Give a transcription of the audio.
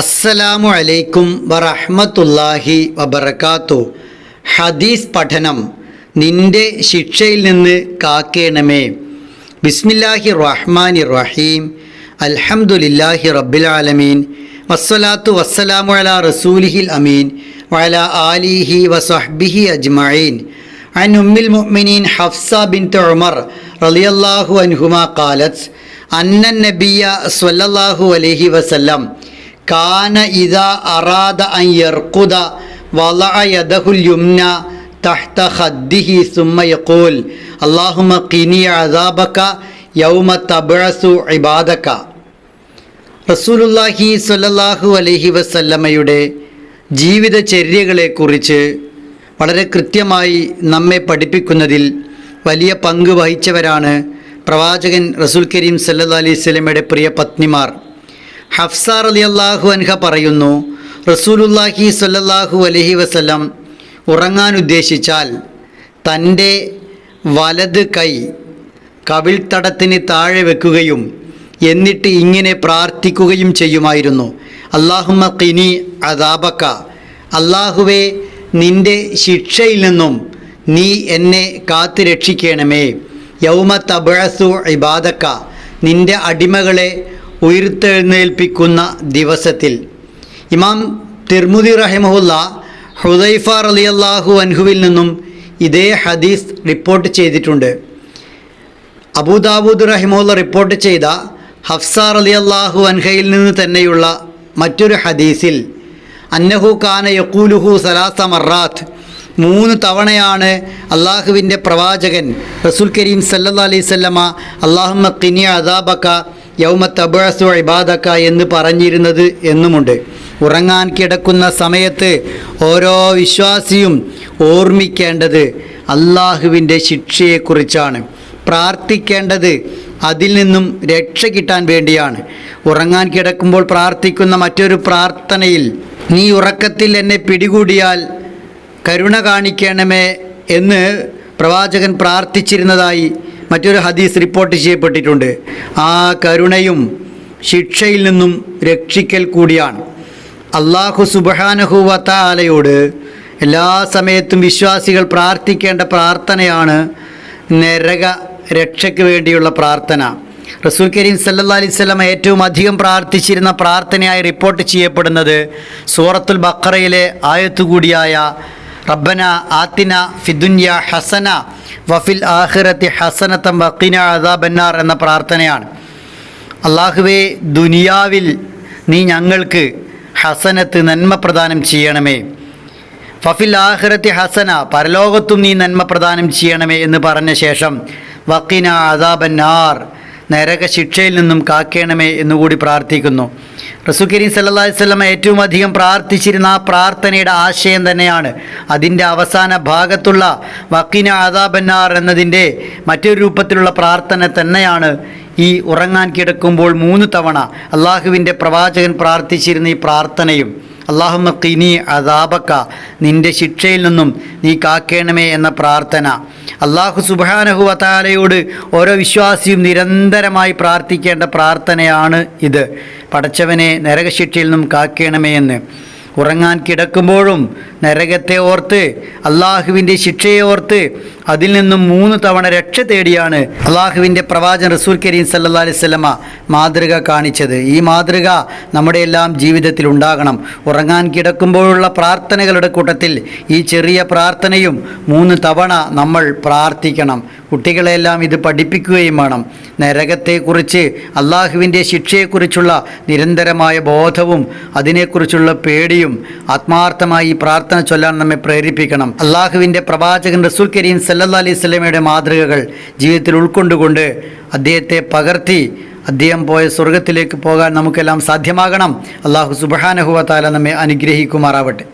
അസ്സലാമു അലൈക്കും വറഹ്മത്തുള്ളാഹി വബർക്കാത്തു ഹദീസ് പഠനം നിന്റെ ശിക്ഷയിൽ നിന്ന് കാക്കേണമേ ബിസ്മില്ലാഹി റഹ്മാനി റഹീം അൽഹംദുലില്ലാഹി റബ്ബിൽ ആലമീൻ വസ്സലാത്തു വസ്സലാമു അലാ റസൂലിഹിൽ അമീൻ വഅല ആലിഹി വസഹ്ബിഹി അജ്മഈൻ عن أم المؤمنين حفصة بنت عمر رضي الله عنهما قالت أن النبي صلى الله عليه وسلم കാന ഇത അറാദ അൻ യർക്കുദ യുംന തഹ്ത ഹദ്ദിഹി സുമ്മ യഖൂൽ അല്ലാഹുമ്മ കിനി അദാബക്ക യൗമ തബഴസു ഇബാദക്ക റസൂലുല്ലാഹി സ്വല്ലല്ലാഹു അലൈഹി വസല്ലമയുടെ ജീവിതചര്യകളെക്കുറിച്ച് വളരെ കൃത്യമായി നമ്മെ പഠിപ്പിക്കുന്നതിൽ വലിയ പങ്ക് വഹിച്ചവരാണ് പ്രവാചകൻ റസൂൽ കരീം സല്ലാ അലൈഹി സ്വലമയുടെ പ്രിയ പത്നിമാർ. ഹഫ്സാർ അലി അള്ളാഹു അൻഹ പറയുന്നു റസൂലുല്ലാഹി സല്ലാഹു അലഹി വസ്ലം ഉറങ്ങാൻ ഉദ്ദേശിച്ചാൽ തന്റെ വലത് കൈ കവിൾത്തടത്തിന് താഴെ വെക്കുകയും എന്നിട്ട് ഇങ്ങനെ പ്രാർത്ഥിക്കുകയും ചെയ്യുമായിരുന്നു. അള്ളാഹുമ ഖിനി അതാബക്ക അള്ളാഹുവെ നിന്റെ ശിക്ഷയിൽ നിന്നും നീ എന്നെ കാത്തു രക്ഷിക്കണമേ. യൗമ തബഴസു ഇബാദക്ക നിന്റെ അടിമകളെ ഉയർത്തെഴുന്നേൽപ്പിക്കുന്ന ദിവസത്തിൽ. ഇമാം തിർമുദി റഹിമഹുല്ല ഹുദൈഫ റളിയല്ലാഹു അൻഹുവിൽ നിന്നും ഇതേ ഹദീസ് റിപ്പോർട്ട് ചെയ്തിട്ടുണ്ട്. അബൂദാബൂദ് റഹിമുല്ല റിപ്പോർട്ട് ചെയ്ത ഹഫ്സാർ അലി അള്ളാഹു അൻഹയിൽ നിന്ന് തന്നെയുള്ള മറ്റൊരു ഹദീസിൽ അന്നഹു കാന യക്കൂലുഹു സലാസ മറാത്ത് മൂന്ന് തവണയാണ് അള്ളാഹുവിന്റെ പ്രവാചകൻ റസൂൽ കരീം സല്ലാ അലൈഹി അള്ളാഹു ഖിനി അദാബക്ക യൗമ ഇബാദക്ക എന്ന് പറഞ്ഞിരുന്നത് എന്നുമുണ്ട്. ഉറങ്ങാൻ കിടക്കുന്ന സമയത്ത് ഓരോ വിശ്വാസിയും ഓർമ്മിക്കേണ്ടത് അള്ളാഹുവിന്റെ ശിക്ഷയെക്കുറിച്ചാണ്. പ്രാർത്ഥിക്കേണ്ടത് അതിൽ നിന്നും രക്ഷ കിട്ടാൻ വേണ്ടിയാണ്. ഉറങ്ങാൻ കിടക്കുമ്പോൾ പ്രാർത്ഥിക്കുന്ന മറ്റൊരു പ്രാർത്ഥനയിൽ നീ ഉറക്കത്തിൽ എന്നെ പിടികൂടിയാൽ കരുണ കാണിക്കണമേ എന്ന് പ്രവാചകൻ പ്രാർത്ഥിച്ചിരുന്നതായി മറ്റൊരു ഹദീസ് റിപ്പോർട്ട് ചെയ്യപ്പെട്ടിട്ടുണ്ട്. ആ കരുണയും ശിക്ഷയിൽ നിന്നും രക്ഷിക്കൽ കൂടിയാണ്. അള്ളാഹു സുബഹാനഹുവത്താലയോട് എല്ലാ സമയത്തും വിശ്വാസികൾ പ്രാർത്ഥിക്കേണ്ട പ്രാർത്ഥനയാണ് നരക രക്ഷയ്ക്ക് വേണ്ടിയുള്ള പ്രാർത്ഥന. റസൂൽ കരീം സല്ലാ അലൈഹി സ്വലം ഏറ്റവും അധികം പ്രാർത്ഥിച്ചിരുന്ന പ്രാർത്ഥനയായി റിപ്പോർട്ട് ചെയ്യപ്പെടുന്നത് സൂറത്തുൽ ബക്കറയിലെ ആയത്തുകൂടിയായ റബ്ബന ആത്തിന ഫിദുന്യ ഹസന വഫിൽ ആഹിറത്തി ഹസനത്തം വക്കിന അദാബന്നാർ എന്ന പ്രാർത്ഥനയാണ്. അള്ളാഹുവേ ദുനിയാവിൽ നീ ഞങ്ങൾക്ക് ഹസനത്ത് നന്മ പ്രദാനം ചെയ്യണമേ. ഫഫിൽ ആഹിറത്തി ഹസന പരലോകത്തും നീ നന്മ പ്രദാനം ചെയ്യണമേ എന്ന് പറഞ്ഞ ശേഷം വക്കിന അദാബന്നാർ നരക ശിക്ഷയിൽ നിന്നും കാക്കേണമേ എന്നുകൂടി പ്രാർത്ഥിക്കുന്നു. റസൂ കരീം അലൈഹി വസല്ലം ഏറ്റവും അധികം പ്രാർത്ഥിച്ചിരുന്ന ആ പ്രാർത്ഥനയുടെ ആശയം തന്നെയാണ്. അതിന്റെ അവസാന ഭാഗത്തുള്ള വക്കിന ആദാബന്നാർ എന്നതിന്റെ മറ്റൊരു രൂപത്തിലുള്ള പ്രാർത്ഥന തന്നെയാണ് ഈ ഉറങ്ങാൻ കിടക്കുമ്പോൾ മൂന്ന് തവണ അള്ളാഹുവിന്റെ പ്രവാചകൻ പ്രാർത്ഥിച്ചിരുന്ന ഈ പ്രാർത്ഥനയും. അള്ളാഹുമ്മ ഖിനി അദാബക്ക നിന്റെ ശിക്ഷയിൽ നിന്നും നീ കാക്കേണമേ എന്ന പ്രാർത്ഥന. അള്ളാഹു സുബാനഹു വതാലയോട് ഓരോ വിശ്വാസിയും നിരന്തരമായി പ്രാർത്ഥിക്കേണ്ട പ്രാർത്ഥനയാണ് ഇത്. പടച്ചവനെ നരകശിക്ഷയിൽ നിന്നും കാക്കണമേ എന്ന്. ഉറങ്ങാൻ കിടക്കുമ്പോഴും നരകത്തെ ഓർത്ത് അള്ളാഹുവിന്റെ ശിക്ഷയെ ഓർത്ത് അതിൽ നിന്നും മൂന്ന് തവണ രക്ഷ തേടിയാണ് അള്ളാഹുവിന്റെ പ്രവാചൻ റസൂൽ കരീം സല്ലാ അലൈഹി സ്വലമ മാതൃക കാണിച്ചത്. ഈ മാതൃക നമ്മുടെ എല്ലാം ജീവിതത്തിൽ ഉണ്ടാകണം. ഉറങ്ങാൻ കിടക്കുമ്പോഴുള്ള പ്രാർത്ഥനകളുടെ കൂട്ടത്തിൽ ഈ ചെറിയ പ്രാർത്ഥനയും മൂന്ന് തവണ നമ്മൾ പ്രാർത്ഥിക്കണം. കുട്ടികളെല്ലാം ഇത് പഠിപ്പിക്കുകയും വേണം. നരകത്തെക്കുറിച്ച് അള്ളാഹുവിന്റെ ശിക്ഷയെക്കുറിച്ചുള്ള നിരന്തരമായ ബോധവും അതിനെക്കുറിച്ചുള്ള പേടിയും ആത്മാർത്ഥമായി പ്രാർത്ഥന ചൊല്ലാൻ നമ്മെ പ്രേരിപ്പിക്കണം. അള്ളാഹുവിന്റെ പ്രവാചകൻ റസൂൽ കരീം സല്ലാ അലൈഹി സ്വലമയുടെ മാതൃകകൾ ജീവിതത്തിൽ ഉൾക്കൊണ്ടുകൊണ്ട് അദ്ദേഹത്തെ പകർത്തി അദ്ദേഹം പോയ സ്വർഗത്തിലേക്ക് പോകാൻ നമുക്കെല്ലാം സാധ്യമാകണം. അള്ളാഹു സുബഹാനഹുവ താല നമ്മെ അനുഗ്രഹിക്കുമാറാവട്ടെ.